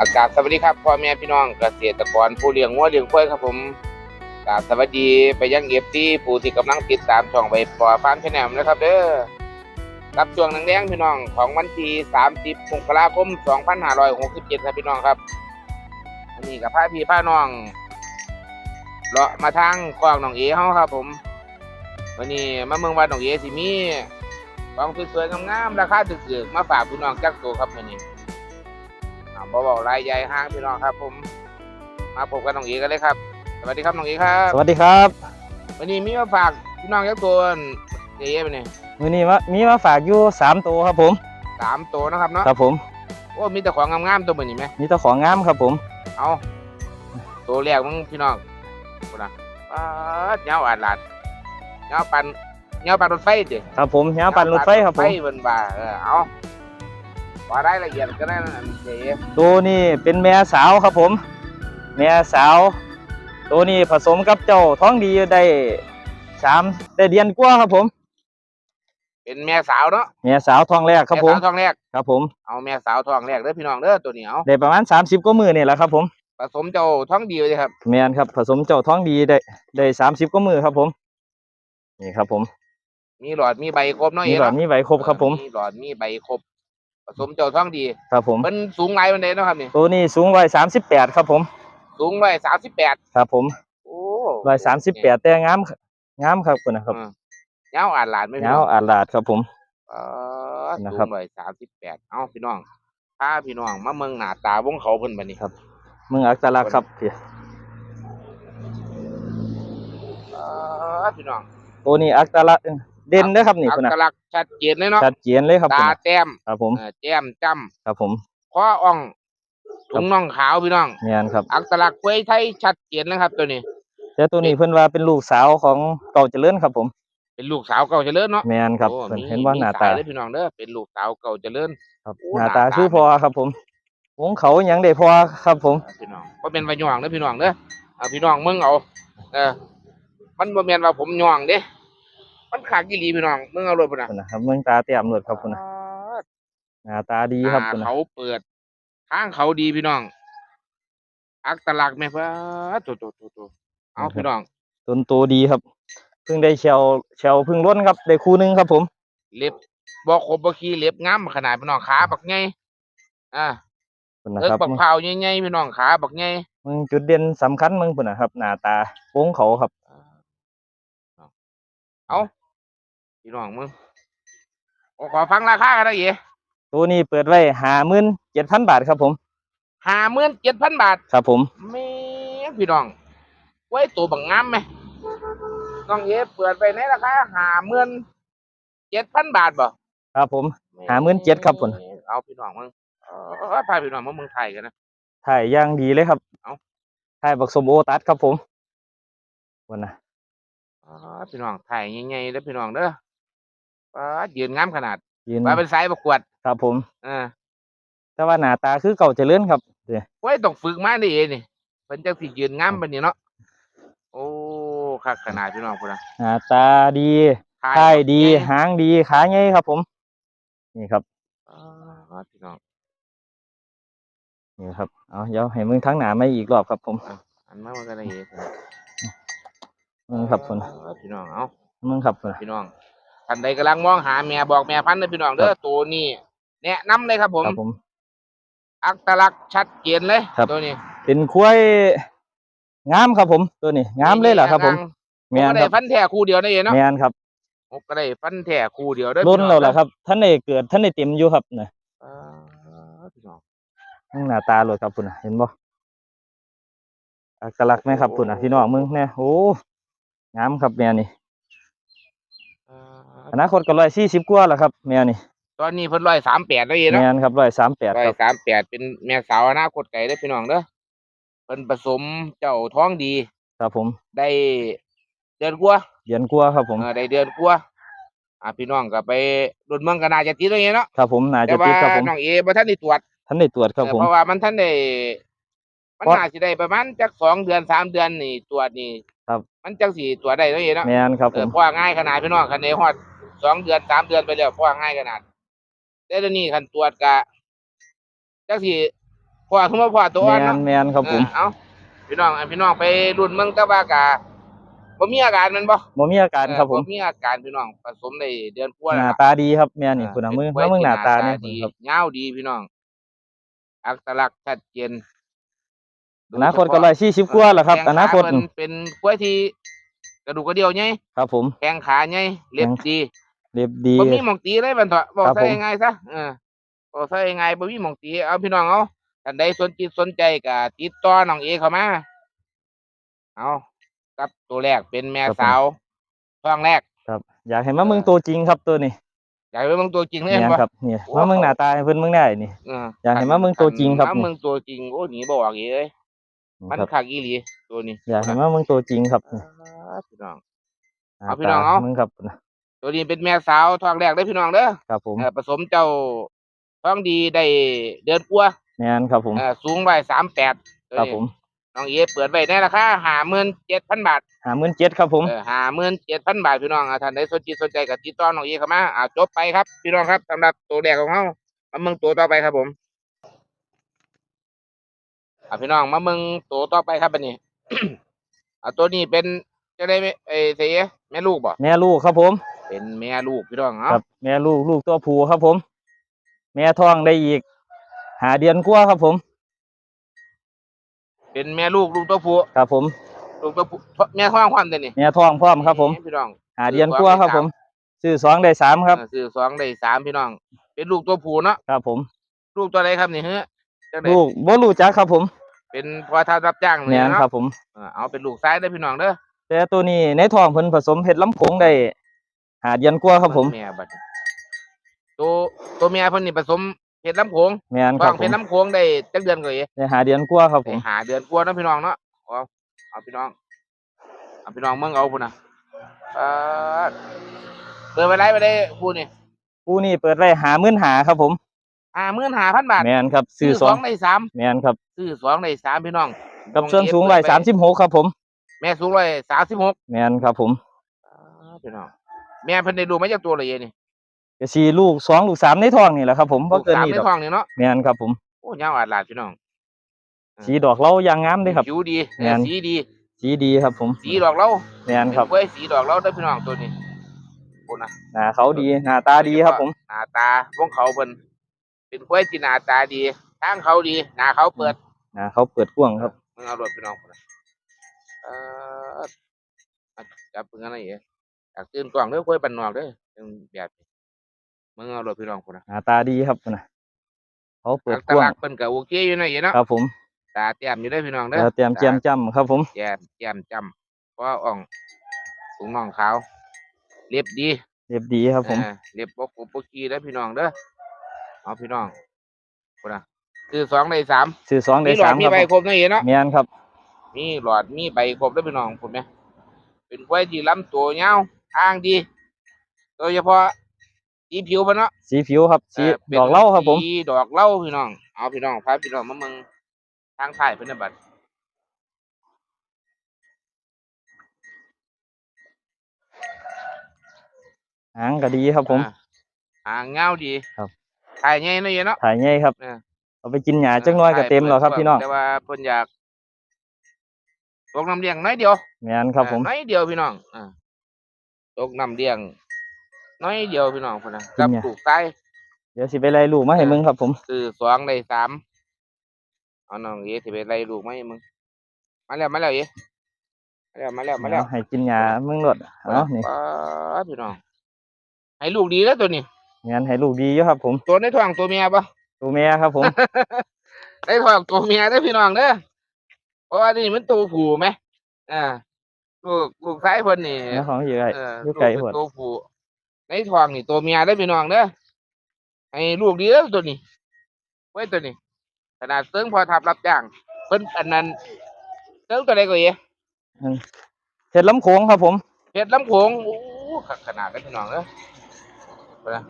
อากาศสวัสดีครับพ่อแม่พี่น้องเกษตรกรผู้เลี้ยงวัวเลี้ยงควายครับผมกาสวัสดีไปยังเอฟที่ผู้ที่กำลังติดตามช่องใบปอฟาร์มชแนลนะครับเด้อกับช่วงนังแดงพี่น้องของวันที่30มกราคม 2567ครับพี่น้องครับวันนี้กับพาพี่พาน้องเลาะมาทางกองหนองเอเฮาครับ ผม วันนี้มาเมืองวัดหนองเอสิมีของสวยๆงามๆราคาถูกๆมาฝากพี่น้องจักตัวครับวันนี้ อ่าบ่เบาๆรายใหญ่ห้างพี่น้องครับผมมาพบกับน้องเอกันเลยครับ สวัสดีครับน้องเอครับสวัสดีครับ วันนี้มีมาฝากพี่น้องยักษ์ตัวเอ๋ไปเนี่ยมือนี้มามีมาฝากอยู่สามตัวครับผมสามตัวนะครับเนาะครับผมโอ้มีแต่ของงามๆตัวเหมือนนี้ไหมมีตัวของงามครับผม เอาตัวแรกมึงพี่น้องกูนะป๊าดเงาอาดลาดเงาปันเงาปันรถไฟดิครับผมยางปั่นรถไฟครับผมไฟบนบ่าเออเอา ว่าได้ละเอียดก็ได้นะเอ๋ตัวนี้เป็นแม่สาวครับผม แม่สาว ตัวนี้ผสมกับเจ้าท้องดีได้สามได้เดือนกว่าครับผม เป็นแม่สาวเนาะแม่สาวท้องแรกครับแม่ผมสาวทองแรกครับผม เอาแม่สาวทองแรกเด้อพี่น้องเด้อตัวนี้เอาได้ประมาณสามสิบกว่ามือนี่แหละครับผมผสมเจ้าท้องดีเลยครับแม่นครับผสมเจ้าท้องดีได้ได้สามสิบกว่ามือครับผม นี่ครับผม มีหลอดมีใบครบเนาะมีเอ๋หลอดเนาะมีใบครบครับผมมีหลอดมีใบครบ ผสมเจ้าท้องดีครับผม มันสูงไรมันเด้เนาะครับนี่ตัวนี้สูงร้อยสามสิบแปดครับผม สูงร้อยสามสิบแปดครับผมโอ้ร้อยสามสิบแปดแต่งามงามครับคุณนะครับอืมยาวอ่านหลานไม่ยาวอาลาดครับผมเออนะสูครับงร้อยสามสิบแปดเอาพี่น้องถ้าพี่น้องมาเมืองหน้าตาวงเขาเพิ่นบัดนี้ครับมึงอักตลักษณ์ครับพี่เออพี่น้องตัวนี้อักตลักษณ์ เด่นเด้อครับนี่อัคุณนะตลักษณ์ชัดเจนเลยเนาะชัดเจนเลยครับตาคุณน่ะแต้มครับผมเออแต้มจ้ครับผมำข้ออ่องถุงน่องขาวพี่น้องเมียนครับ อัตลักษณ์กล้วยไทยชัดเจนเลยครับ ตัวนี้ แต่ตัวนี้เพิ่นว่าเป็นลูกสาวของเก่าเจริญครับผมเป็นลูกสาวเก่าเจริญเนาะเมียนครับโอ้เพิ่นมีเห็นว่าหน้าตามีสยเลยพี่น้องเด้อเป็นลูกสาวเก่าเจริญ ครับโอ้หน้าตาหน้าตาคือพอครับผมวงเขาหยังได้พอครับผม พี่น้องบ่เป็นว่าย่องเด้อพี่น้องเด้อเอาพี่น้องมึงเอาเออมันบ่แม่นว่าผมย่องเด้ มันขากอีหลีพี่น้องมึงเอารถพุ่นน่ะคุณนะครับเมืองตาเตรียมรถครับคุณนะหน้าตาดีครับอ่าคุณนะเขาเปิดทางเขาดีพี่น้อง อักตลักษณ์แม่เพิ่นโตโตโตโตเอาพี่น้องต้นโตดีครับ เพิ่งได้เชลเชลเพิ่งล้นครับได้คู่หนึงครับผม เล็บบ่ครบบ่ขี้เล็บงามขนาดพี่น้องขาบักใหญ่อ่าคุณนะเอิกครับบักเผาวใหญ่ๆพี่น้องขาบักใหญ่มึงจุดเด่นสำคัญมึงคุณนะครับหน้าตาวงเขาครับ เอา พี่น้องมึงโอ้ขอฟังราคากันได้เอ๋ตัวนี้เปิดไว้ห้าหมื่นเจ็ดพันบาทครับผมห้าหมื่นเจ็ดพันบาท ครับผมแม่พี่น้องไว้ตัวบังงามไหมน้องเอ๋เปิดไปในราคาห้าหมื่นเจ็ดพันบาทบ่ครับผม57,000ครับผมเอาพี่น้องมึงเออพาพี่น้องมาเมืองไทยกันนะถ่ายอย่างดีเลยครับ เอ้าถ่ายบักสมโอตัดครับผมวันนะอ๋อพี่น้องไทยใหญ่ๆแล้วพี่น้องเด้อ ป้าดยืนงามขนาดยืนว่าเป็นสายประกวดครับผมเออแต่ว่าหน้าตาคือเก่าเจริญครับเดี๋ยวไว้ต้องฝึกมาดิเอนี่เพิ่นจังสิยืนงามปานนี้เนาะโอ้คักขนาดพี่น้องพุ่นน่ะหน้าตาดีถ่ายถ่ายดีใหญ่หางดี ขาใหญ่ครับ ผม นี่ครับอ๋อพี่น้องนี่ครับ เอาเดี๋ยวให้มึงทั้งหนาไม่อีกรอบครับผมอันมามันก็ได้เอมึงครับผมเออพี่น้องเอามึงครับผมพี่น้อง ท่านใดกำลังมองหาแม่บอกแม่พันธุ์เด้อพี่น้องเด้อตัวนี้แนะนำเลยครับผม ครับผม อัตลักษณ์ชัดเจนเลยครับ ตัวนี้เป็นคุ้ยงามครับผม ตัวนี้งามเลยเหรอครับ ผมแมแม่นนก็ได้ครับฟันแท้คู่เดียวได้เองเนาะแม่นครับผมก็ได้ฟันแท้คู่เดียวเด้อล้นพี่แล้วองล่ะครับ ท่านได้เกิดท่านได้เต็มอยู่ครับนะเออพี่น้องมึงหน้าตาเลยครับคุณน่ะเห็นบ่อักลักษณ์ไหมครับคุณน่ะพี่น้องมึงเนี่ยโอ้งามครับแม่นี่เอ่ออนาคตก็ร้อยสี่สิบกว่าแล้วครับ แม่นี่ตอนนี้เพิ่นร้อยสามแปดแล้วเองเนาะแม่นครับร้อยสามแปดร้อคยรับสามแปดเป็นแม่สาวอนาคตไก่ได้อพี่น้องเด้อเพิ่นผสมเจ้าท้องดี ครับผมได้เดือนกว่าเดือนกว่าครับผมเออได้เดือนกว่าอ่าพี่น้องก็ไปรุ่นเมืองก็น่าจะติดแล้วเนาะครับผมน่าแต่จะว่าติดครับผมน้องเอบ่ทันได้ตรวจ ท่านได้ตรวจครับเออผมเพราะว่ามันทันได้มันเพราะน่าสิได้ประมาณจักสองเดือนสามเดือนนี่ตรวจนี่ครับ มันจังสิตรวจได้แล้วเองเนาะแม่นครับเอผอมเพราะว่าง่ายขนาดพี่น้องคันนี้ฮอด สองเดือนสามเดือนไปแล้วเพราะว่าง่ายขนาดแต่เดี๋ยวนี้คันตรวจกะจังสิพพ่อคือมาพ่อตัวแมอ่อนนเนาะแมนครับผมเออเอาพี่น้องให้พี่น้องไปรุ่นเมืองตะบากาบ่มีอาการแมันบ่บ่มีอาการครับผมเออมีอาการพี่น้องผสมได้เดือนกว่าหแล้วน้าล่ะตาดีครับแม่นี่คุณเอามือเป็มามึงหน้าตาที่เนี่ยดีครับยาวดีพี่น้อง อักษลักษณ์ชัดเจนอนาคตก็ร้อยสี่สิบกว่าแล้วครับแข้องนาคตเพิ่เป็นกล้วยที่กระดูกกระเดี่ยวไงครับผม แข้งขาไงเล็บดี เรียบดี บ่มีหมองตีเลยบันเถอะบอกครับซะผมยังไงซะเออบอกซะยังไงบ่มีหมองตีเอาพี่น้องเอาท่านใดสนจิตสนใจก็ติดต่อน้องเอเข้ามาเอากับตัวแรกเป็นแม่สาวท้องแรกครับอยากให้มาเมืองตัวจริงครับตัวนี้อยากไปเบิ่งตัวจริงเลยแม่เห็นนบ่ ครับเนี่ยโอ้ มาเมืองหน้าตาให้เพิ่นเมืองได้นี่ เอออยากให้มาเบิ่งตัวจริงครับ มาเมืองตัวจริงโอ้หนีบ่ออกอีกเอ้ยมันครับคักอีหลีตัวนี้อยากให้มาเมืองตัวจริงครับอ่าพี่น้องหน้าเอาพี่น้องเอาตมึงครับ ตัวนี้เป็นแม่สาวท้องแรกเด้อพี่น้องเด้อครับผมเออผสมเจ้าท้องดีได้เดือนกว่าแม่นครับผมเออสูงไว้สามแปดครับผมน้องเอเปิดไว้ในราคาห้าหมื่นเจ็ดพันบาทหาหมื่นเจ็ดครับผมเออห้าหมื่นเจ็ดพันบาทพี่น้องอะท่านใดสนใจสนใจกับติดต่อน้องเอเข้ามาอ่าจบไปครับพี่น้องครับสำหรับตัวแรกของเขามาเมืองตัวต่อไปครับผมอะพี่น้องมาเมืองตัวต่อไปครับอันนี้ อะตัวนี้เป็นจะได้ไหมเอ้ยเสียแม่ลูกบ่ แม่ลูกครับผม เป็นแม่ลูกพี่น้องคเอ้ารับ แม่ลูกลูกตัวผู้ครับผม แม่ท้องได้อีก หาเดือนกว่าครับผม เป็นแม่ลูกลูกตัวผู้ครับผม ลูกตัวผู้แม่ท้องความเด่นนี่แม่ท้องพร้อมครับผม พี่น้อง หาเดือนกว่าครับผมซื้อสองได้สามครับเออซื้อสองได้สามพี่น้อง เป็นลูกตัวผู้เนาะครับผม ลูกตัวใดครับนี่เฮ้ยจังไดลูกบ่รู้จักครับผมเป็นพอทารับจ้างแม่นี่นเนาะครับผม เออเอาเป็นลูกซ้ายได้อพี่น้องเด้อแต่ตัวนี้ในท้องเพิ่นผสมเพชรลำโขงได้ หาเดือนกว่าครับผมแม่บัดนี้ตัวตัวเมียเพิ่นนี่ผสมเพชรลำโขงแม่นคท้รัอบงผเพมชรลำโขงได้จักเดือนก็เอ๋ได้หาเดือนกว่าครับผได้มหาเดือนกว่าเนาะพี่น้องเนาะเอาเอาพี่น้องเอาพี่น้องเมืองเอาพุ่นน่ะเออเปิดไปไรไปได้ผู้นี่ผู้นี่เปิดไว้หามื่นหาครับผมห้าหมื่นห้าพันบาทแม่นครับซื้อซื้อสสอองงได้สามแม่นครับซื้อสองได้สามพี่น้องกับน้อส่วนเอสูงเปิดร้อยไปสามสิบหกครับผมแม่สูงร้อยสามสิบหก แม่นครับผมพี่น้อง แม่เพิ่นได้ดูมาจากตัวเลยเยนี่ก็สี่ลูกสองลูกสามในท้องนี่แหละครับผมบ่ลูกเกินสามนี้ในดอกท้องนี่เนาะแม่นครับผมโอ้ยาวอาดลาดพี่น้องสีดอกเหล้าอยางงามเด้ครับ ผิวดีแม่น สีดีสีดีครับผมสีดอกเราแม่นครับเป็นกล้วยสีดอกเราได้อพี่น้องตัวนี้โอ้นะ หน้าเขาดีหน้าตาดีครับผม หน้าตาวงเขาเพิ่นเป็นกล้วยที่หน้าตาดีทางเขาดีหน้าเขาเปิดหน้าเขาเปิดกว้างครับ มึงเอารถพี่น้องพุ่นน่ะเอออะจับเพิ่งอะไรเอ๋ อยากตื่นกล่องเด้อกล้วยบันนอกเด้อเป็นแบบนี้มึงเอารถพี่น้องพุ่นน่ะหน้าตาดีครับนะเขาเปิดอักกว้าลังกษณ์เพิ่นก็โอเคอยู่นะเอ๋เนาะครับผมตาเตรียมอยู่ได้อพี่น้องเด้อแล้วเตรียมเจียมจำครับผม แจ่มแจ่มจำเพราะว่าอ่องถุงน่องขาวเรียบดี เรียบดีครับผม เออเรียบปกปกปกกีแล้วพี่น้องเด้อเอาพี่น้องคนน่ะคือสองในสามซื้อสองได้มีหลอสาดมมีครับใบผมครบนะเอ๋เนาะแม่นครับ มีหลอดมีใบครบแล้วพี่น้องผมเนี่ยเป็นกล้วยที่ลำตัวยาว อ้างดี โดยเฉพาะสีผิวมันเนาะสีผิวครับสีเเป็นดอกเหล้าครับผม สีดอกเหล้าพี่น้อง เอาพี่น้องพาพี่น้องมาเมืองทางถ่ายเพิ่นนะบัดหางก็ดีครับผม อ่าหางเงาดีครับ ถ่ายไงเนาะเอ๋เนาะ ถ่ายง่ายครับเออ เอาไปกินหญ้าจักหน้อยก็เต็มแล้วครับพี่น้องแต่ว่าเพิ่นอยากตกน้ำเลี้ยงน้อยเดียวแม่นครับผมอ่าน้อยเดียวพี่น้องอ่า ตกน้ำเลี้ยง น้อยเดียวพี่น้องพุ่นนะกับเนี่ยปลูกไส้เดี๋ยวสิไปไล่ลูกมาให้มึงครับผมคือสองได้สามเอาน้องเอ๋สิไปไล่ลูกมาให้มึงมาแล้วมาแล้วเอ๋มาแล้วมาแล้วมาแล้วเอาให้กินหญ้ามึงรดเอานี่ป๊าดพี่น้องให้ลูกดีแล้วตัวนี้งั้นให้ลูกดีอยู่ครับ ผม ตัวในท้องตัวเมียปะตัวแม่ครับ ผมในท้องตัวเมียได้อพี่น้องเด้อเพราะว่านี่มันตัวผู้ไหมอ่า ลูกลูกไส้เพิ่นนี่เนื้อของอยู่ไกลเอออยู่ลูกไกลเป็นหมดตัวผู้ในท้องนี่ตัวเมียได้อพี่น้องเด้อให้ลูกดีแล้วตัวนี้ไว้ตัวนี้ขนาดเซิงพอทับรับจ้างเพิ่นอันนั้นเซิงตัวใดก็เอ๋เพชรลำโขงครับผมเพชรลำโขงโอ้ขักขนาดได้อพี่น้องเด้อเพิ่นนะ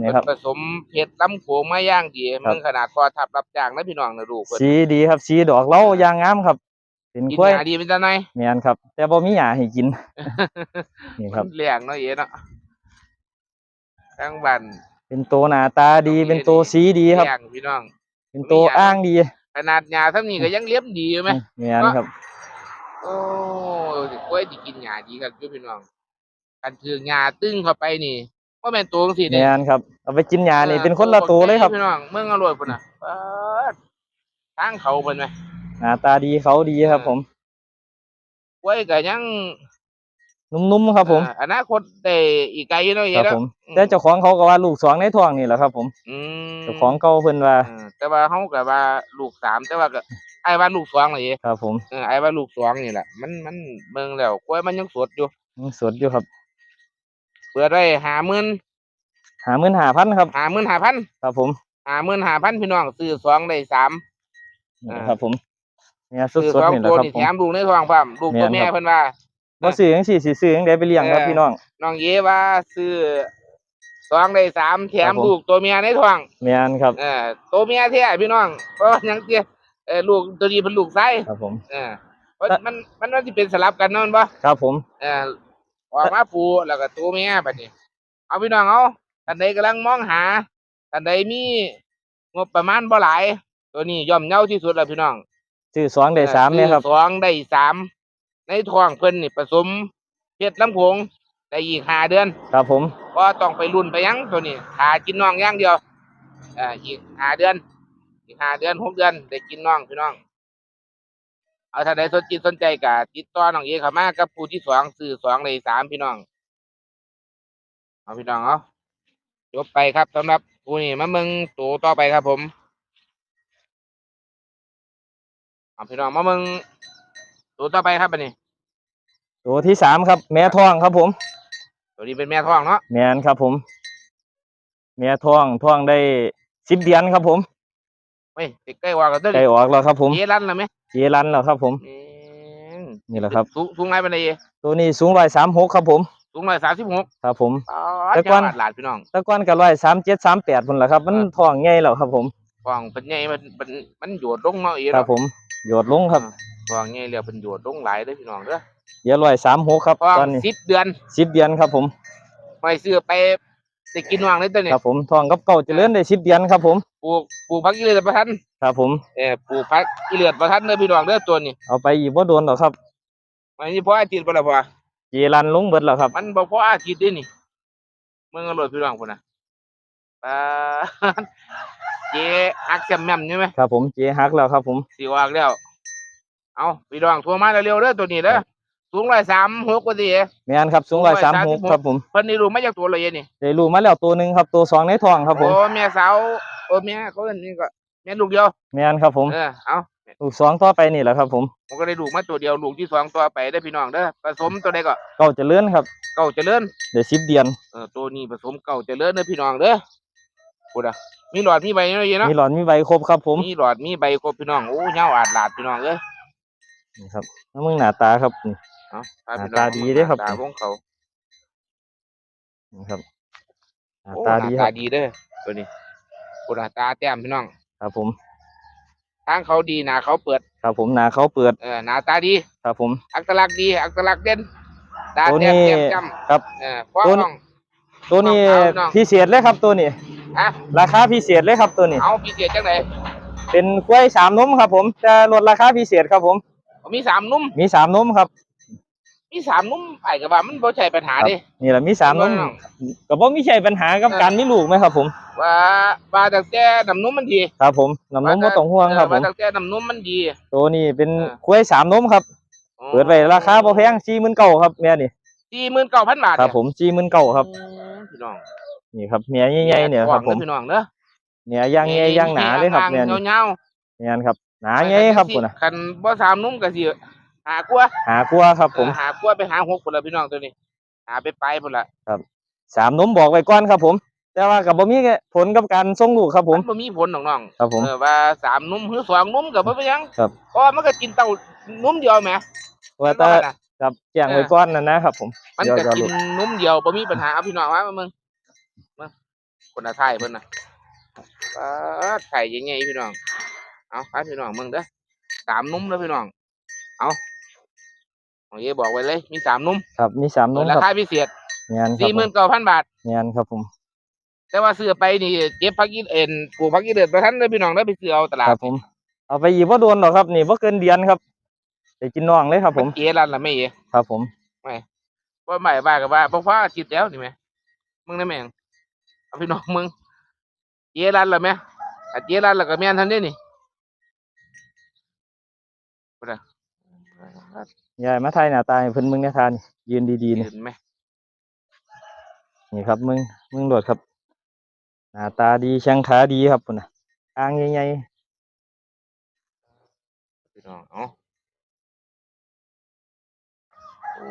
นี่ครับ ผสมเพชรลำโขงมาย่างดีครับมึงขนาดพอทับรับจ้างนะพี่น้องนะลูกเพิ่นสีดีครับสีดอกเหล้ายางงามครับ เป็นกินกล้วยหญ้าดีเป็นจังไดแม่นครับ แต่บ่มีหญ้าให้กิน นี่ครับมันเลี้ยงเนาะเอ๋เนาะทั้งบ้านเป็นตัวหน้าตาดีเป็นตัวสีดีครับ เลี้ยงพี่น้อง เป็นตัวอ้างดีขนาดหญ้าทั้งนี้ก็ยังเลี้ยมดีอยู่ไหม แม่นครับ โอ้ยกล้วยที่กินหญ้าดีกันอยู่พี่น้องกันถือหญ้าตึ้งเข้าไปนี่ว่าแม่นตัวจังซี่เด้แม่นครับ เอาไปกินยานี่เป็นคนละตัวเลยครับ พี่น้องเมืองอร่อยพุ่นน่ะเปิดทางเขาเพิ่นไหม หน้าตาดีเขาดีครับ ผมกล้วยก็ยังนุ่มๆครับ ผมเอ่ออนาคตได้อีกไกลอยู่เนาะคเฮ็รัดบผมแต่เจ้าของเขาก็ว่าลูกสองในท้องนี่แหละครับ ผมอืมเจ้าของเก่าเพิ่นว่าเออแต่ว่าเฮาก็ว่าลูกสามแต่ว่าก็ไอ้ายว่าลูกสองเลยครับ ผมเออไอ้ายว่าลูกสองนี่แหละมันมันเบิ่งแล้วกล้วยมันยังสดอยู่ยังสดอยู่ครับเปิดไว้50,000หาหมื่นหาพันครับ55,000ครับ ผม55,000พี่น้องซื้อสองได้สามอ่าครับผม เนี่ยสซื้อดสองๆนี่แหละตัวครับนี่ผมแถมลูกในท้องพร้อมลูกตัวแม่แม่นครับเพิ่นว่า บ่ซื้อจังซี่สิซื้อจังได๋ไปเลี้ยงครับเออ พี่น้อง น้องเยว่าซื้อสองได้สามแถครัมบผม ลูกตัวเมียในท้อง แม่นครับเออตัวเมียแท้พี่น้องเพราะว่าหยังเตี้ยเออลูกตัวนี้เป็นลูกไส้ครับผม เออเพราะมันมันว่าสิเป็นสลับกันเนาะแม่นบ่ครับผม เออออกมาปูแล้วก็ตัวเมียบัดนี้ เอาพี่น้องเอาท่านใดกำลังมองหาท่านใดมีงบประมาณบ่หลาย ตัวนี้ย่อมเยาที่สุดแล้วพี่น้อง ซื้อสองได้สามเนี่ยครับซื้อสองได้สามในท้องเพิ่นนี่ผสมเพชรลำโขงได้อีกห้าเดือน ครับผมก็ต้องไปรุ่นไปหยังตัวนี้หากินน้องอย่างเดียวอ่าอีกห้าเดือน อีกห้าเดือนหกเดือนได้กินน้องพี่น้อง เอาถ้าใดสนจิตสนใจก็ติดต่อน้องเอเข้ามากับผู้ที่สองซื้อสองในสามพี่น้องเอาพี่น้องเอาจบไปครับสำหรับผู้นี้มาเมืองตัวต่อไปครับผม เอาพี่น้องมาเมืองตัวต่อไปครับอันนี้ ตัวที่สามครับ แม่ท้องครับผม ตัวนี้เป็นแม่ท้องเนาะแม่นครับผม แม่ท้องท้องได้สิบเดือนครับผมเฮ้ยติดใกล้ว่ากันเด้อไก่ออกแล้วครับผมเยรันแล้วไหมเจรันแล้วครับผมแม่งนี่แหละครับ สูงสูงไรเป็นไงตัวนี้สูงร้อยสามหกครับผม สูงร้อยสามสิบหกครับผมอ๋อแต่จัก่อนงหวัดหลาดพี่น้องแตะก้อนก็ร้อยสามเจ็ดสามแปดพุ่นละครับ มันอ่าท้องใหญ่แล้วครับผมฟองเป็นไงมันมันมันโยดลงเนาะอีครับผม โยดลงครับฟองไงเรียกเป็นโยดลงหลายเด้อพี่น้องเด้อเดี๋ยวร้อยสามหกครับฟองตอนนี้สิบเดือนสิบเดือนครับผมไม่ซื้อไปจะกินวางเลยตัวนี้ครับผมท้องกับเก่าเจริญได้สิบเดือนครับผมปลูกปลูกพักอีเลือดประทันครับผมเออปลูกพักอีเลือดประทันเด้อพี่น้องเด้อตัวนี้เอาไปอีกบ่โดนหรอกครับมันนี่พออาทิตย์บ่ละพอเจรันลงเบิดแล้วครับ มันบ่พออาทิตย์เด้นี่เมืองอร่อยพี่น้องพุ่นน่ะปาด เจ๊ฮักแซมแม่มใช่ไหมครับผมเจฮักแล้วครับผมสิออกแล้ว เอาพี่น้องโทรมาเร็วๆเด้อตัวนี้เด้อสูงร้อยสามหกกว่าสิแม่นครับสูงร้อยสามหก136ครับผมเพิ่นนี่รู้มาจากตัวเลยนี่ได้ลูกมาแล้วตัวหนึ่งครับตัวสองในท้องครับผมโอ้แม่สาวโอ้แม่เขาเอิ้นนี่ก็แม่ลูกเดียวแม่นครับผมเออเอาลูกสองต่อไปนี่แหละครับผมผมก็ได้ลูกมาตัวเดียวลูกที่สองตัวไปได้อพี่น้องเด้อผสมตัวใดก็เก่าเจริญครับ เก่าเจริญได้สิบเดือนเออตัวนี้ผสมเก่าเจริญเด้อพี่น้องเด้อ พูดอะมีหลอดมีใบเนาะเยเนาะมีหลอดมีใบครบครับ ผมมีหลอดมีใบครบพี่น้องโอ้ยาวอาดหลาดพี่น้องเอ้ยนี่ครับแล้วมึงหน้าตาครับนี่เอาพพี่หน้าตาดีเด้อครับหน้าตาของเขานี่ครับหน้าโอ้ตาหน้าดีคตารับดีเด้อตัวนี้พูดอะตาแต้มพี่น้อง ครับผมทางเขาดีหน้าเขาเปิด ครับผมหน้าเขาเปิดเออหน้าตาดี ครับผม อัตลักษณ์ดี อัตลักษณ์เด่นตาตัวแต้มนี้แจ่มจครับำเออฟ้องตัวน้องตัวนี้น้องน้องพิเศษเลยครับตัวนี้ ฮะราคาพิเศษเลยครับตัวนี้ เอาพิเศษจังไหนเป็นกล้วยสามนมครับ ผมจะลดราคาพิเศษครับผม มีสามนุ่ม มีสามนมครับ มีสามนุ่มไอ้กับว่ามันบ่ใช่ปัญหาเดินี่แหละมีสามนมก็บ่มีใช่ปัญหากับการมีลูกไหมครับ ผม ว่าว่าตั้งแต่น้ำนุ่มมันดี ครับผมน้ำนมบ่ต้องห่วงครับผว่ามตั้งแต่น้ำนุ่มมันดี ตัวนี้เป็นเออกล้วยสามนมครับ เปิดไว้ราคาบ่แพงสี่หมื่นเก้าครับแม่นี่สี่หมื่นเก้าพันบาทครับผมสี่หมื่นเก้าครับอืมพี่น้อง นี่ครับเมียใหญ่ๆเนี่ยครับผมพี่น้องเด้อเนี่ยย่างใหญ่ย่างหนาเลยครับเนี่เนี่ยยนี่เงาเนี่ยครับหนาๆใหญ่ครับพุ่นน่ะคันบ่สามนุ่มก็สิหากลัวหากลัวครับ ผมเออหากลัวไปหาหกพุ่นละพี่น้องตัวนี้หาไปไปพุ่นละสามนมบอกไว้ก่อนครับ ผม แต่ว่ากับบ่มีผลกับการส่งลูกครับ ผมนบ่มีผลน้องๆครับผมเออว่าสามนุ่มหรือสองนุ่มก็บ่เป็นหยังครับเพราะว่ามันก็กินเต้านุ่มเดียวแหมว่าแต่มันบ่น่ะกับแจ้งไว้ก่อนนะนะครับผม มันเดี๋ยวก็จะกิลูนกนุ่มเดียวบ่มีปัญหาเอาพี่น้องว่ามามึงมา คนละไทยเพิ่นน่ะปาดไข่ยังไงพี่น้อง เอาไปพี่น้องมึงเด้อสามนุ่มเด้อพี่น้อง เอาของเย่บอกไว้เลย มีสามนุ่มครับ มีสามนมราครับคาพิเศษงานครับสี่หมื่นเก้าพันบาทงานครับผม แต่ว่าซื้อไปนี่เก็บพักยีเอ็นปลูกพักยีเดือดประทันเลยพี่น้องได้อไปซื้อเอาตลาดครับผม เอาไปอีกว่าโดนหรอกครับ นี่ว่าเกินเดือนครับไปกินน้องเลยครับผมนเกลันละไม่เอ๋ครับผมว่าใหม่บ้ากับว่าเพราะว่าจิตแล้วนี่ไหมมึงได้แม่ง เอาพี่น้องมึงเกลันละไหมอะเกลันละก็แม่นทันเด้นี่บ่ได้ยายมาไทยหน้าตาให้เพิ่นมึงเนี่ยทาน ยืนดีๆนี่เห็นไหมนี่ครับ มึงมึงโดดครับ หน้าตาดีแข้งขาดีครับพุ่นน่ะอ่างใหญ่พี่น้องเอ้าโอ้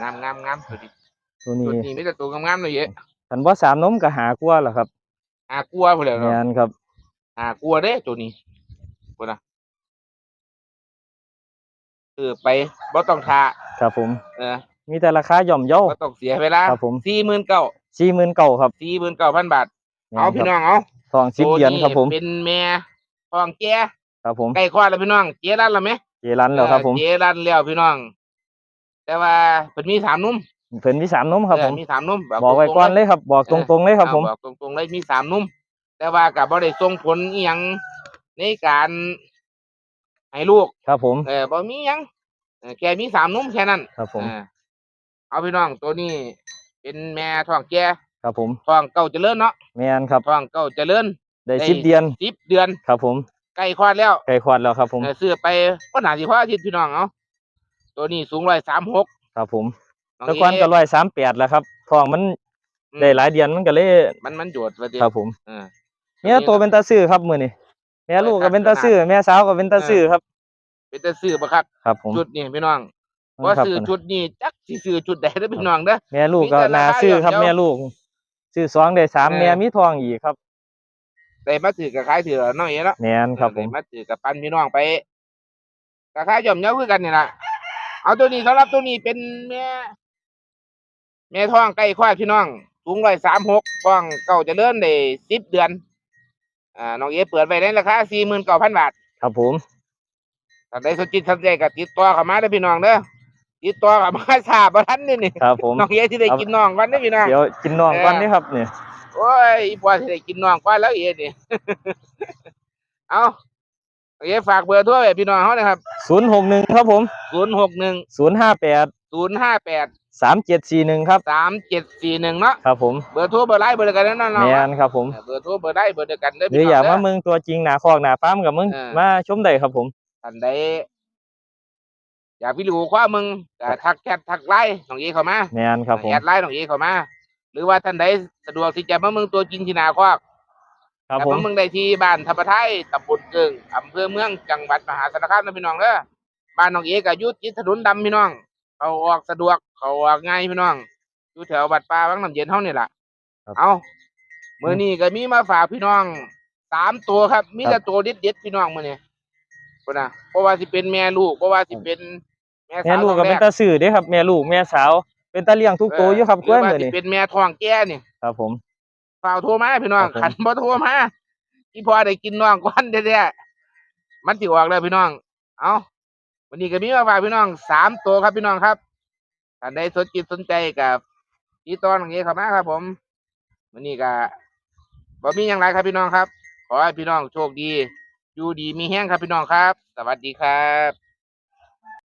งามงามงามตัวนี้ๆตัวนี้ตัวนี้มีแต่ตัวงามๆเลยเยอะ คันว่าสามนมก็หากลัวล่ะครับหากลัวพุ่นแหล้วแม่นครับหากลัวเด้ตัวนี้พุ่นน่ะคือไปบ่ต้องทาครับผมเออมีแต่ราคาย่อมเยาบ่ต้องเสียเวลาครับผมสี่หมื่นเก้าสี่หมื่นเก้าครับสี่หมื่นเก้าพันบาทแม่นเอาคพี่รับน้องเอาทองสิบเหรียญครับผมเป็นแม่ทองแก่ครับผมใกล้คลอดแล้วพี่น้องเจรันแล้วไหมเจรันแล้วครับผมเจรันแล้วพี่น้อง แต่ว่าเพิ่นมีสามนุ่ม เพิ่นมีสามนมครับเอผอมมีสามนุ่มบอกไว้ตรงๆก่อนเลยครับ บอกตรงๆเลยครับผมอาบอกตรงๆเลยมีสามนุ่ม แต่ว่ากับบ่ได้ส่งผลอีหยังในการให้ลูกครับผมเออบ่มีหยังเออแค่มีสามนุ่มแค่นั้นครับผมเออเอาพี่น้องตัวนี้ เป็นแม่ท้องแก่ครับผมท้องเก่าเจริญเนาะแม่นครับท้องเก่าเจริญได้สิบเดือนสิบเดือนครับผมใกล้คลอดแล้วไก่คลอดแล้วครับผมเออซื้อไปก็หนาสิพออาทิตย์พี่น้องเอาตัวนี้สูงร้อยสามหกครับผมแตะกอนก็ร้อยสามแปดแล้วครับทองมันได้หลายเดือนมันก็เลยมันมันโยดว่าติครับผมเออเนี่ยตัวเป็นตาซื้อครับมื้อนี้แม่ลูกก็เป็นตาซื้อแม่สาวก็เป็นตาซื้อครับ เป็นแต่ซื้อบ่ครับครับผมชุดนี้พี่น้องว่าครับซื้อชุดนี้จักสิซื้อชุดใดเด้อพี่น้องเด้อแม่ลูกก็มีแต่น่าราคาซื้อครับย่อมเยาแม่ลูกซื้อสองได้สามเออแม่มีทองอีกครับได้มาถือกับขายถือน้องเอ๋เนาะแม่นครับผได้มมาถือกับปันพี่น้องไปกับขายย่อมเยาคือกันนี่ล่ะเอาตัวนี้สำหรับตัวนี้เป็นแม่ แม่ท้องใกล้คลอดพี่น้องสูงร้อยสามหกท้องเก่าเจะเลื่อนได้สิบเดือนอ่าน้องเอ๋เปิดไปในราคาสี่หมื่นเก้าพันบาทครับผมถ้าได้สนจิตสนใจก็ติดต่อเข้ามาเด้อพี่น้องเด้อติดต่อเข้ามาทราบบ่ทันนี่นี่ครับผม น้องเอ๋ที่ได้กินน้องก่อนเด้อพี่น้อง เดี๋ยวกินน้องก่อนเออนี่ครับนี่โอ้ยอีพ่อที่ได้กินน้องก่อนแล้วเอ๋นี่ เอาโอเคฝากเบอร์โทรไว้พี่น้องเฮานะครับศูนย์หกหนึ่งครับผม061ศูนย์ห้าแปด058 สามเจ็ดสี่หนึ่งครับ3741เนาะครับผมเบอร์โทรเบอร์ไลน์เบอร์เดียวกันแน่นอนเนาะแม่นครับผมเบอร์โทรเบอร์ไลน์เบอร์เดียวกันเด้อหรือพี่อยากน้มาองเด้อเมืองตัวจริงหนาคอกหนาฟาร์มกับมึงเออมาชมได้ครับผมท่านใดอยากพี่รู้ความมึงก็ทักแชททักไลน์น้องเอ๋เข้ามาแม่นครับผมแอดไลน์น้องเอเข้ามา หรือว่าท่านใดสะดวกที่จะมาเมืองตัวจริงที่นาควักครับแต่ผมมาเมืองใดที่บ้านทับปะไทยตำบลเกิงอำเภอเมืองจังหวัดมหาสารคามนะพี่น้องเด้อบ้านน้องเอก็อยู่ติดถนนดำพี่น้อง เขาออกสะดวก เขาออกง่ายพี่น้องอยู่แถวบัดป่าวังน้ำเย็นเท่านี่แหละเอามื้อนี้ก็มีมาฝากพี่น้องสามตัวครับ มีแต่ตัวเด็ดๆพี่น้องมื้อนี้พุ่นน่ะเพราะว่าสิเป็นแม่ลูกเพราะว่าสิเป็นแม่แม่สาวลูกก็ท้องเป็นแรตาซื้อเด้ครับ แม่ลูกแม่สาว เป็นตาเลี้ยงทุกตัวอยู่ครับหกล้วยว่ามื้อสินี้เป็นแม่ท้องแก่นี่ครับผม ฝากโทรมาพี่น้องครับผม ขันบ่โทรมาที่พอได้กินน้องก่อนแท้ๆมันสิออกแล้วพี่น้อง เอา วันนี้ก็มีมาฝากพี่น้องสามตัวครับพี่น้องครับท่านใดสนจิตสนใจกับที่ตอนอย่างนี้เข้ามาครับ ผมวันนี้ก็บ่มีอย่างไรครับพี่น้องครับ ขอให้พี่น้องโชคดี อยู่ดีมีแห้งครับพี่น้องครับ สวัสดีครับ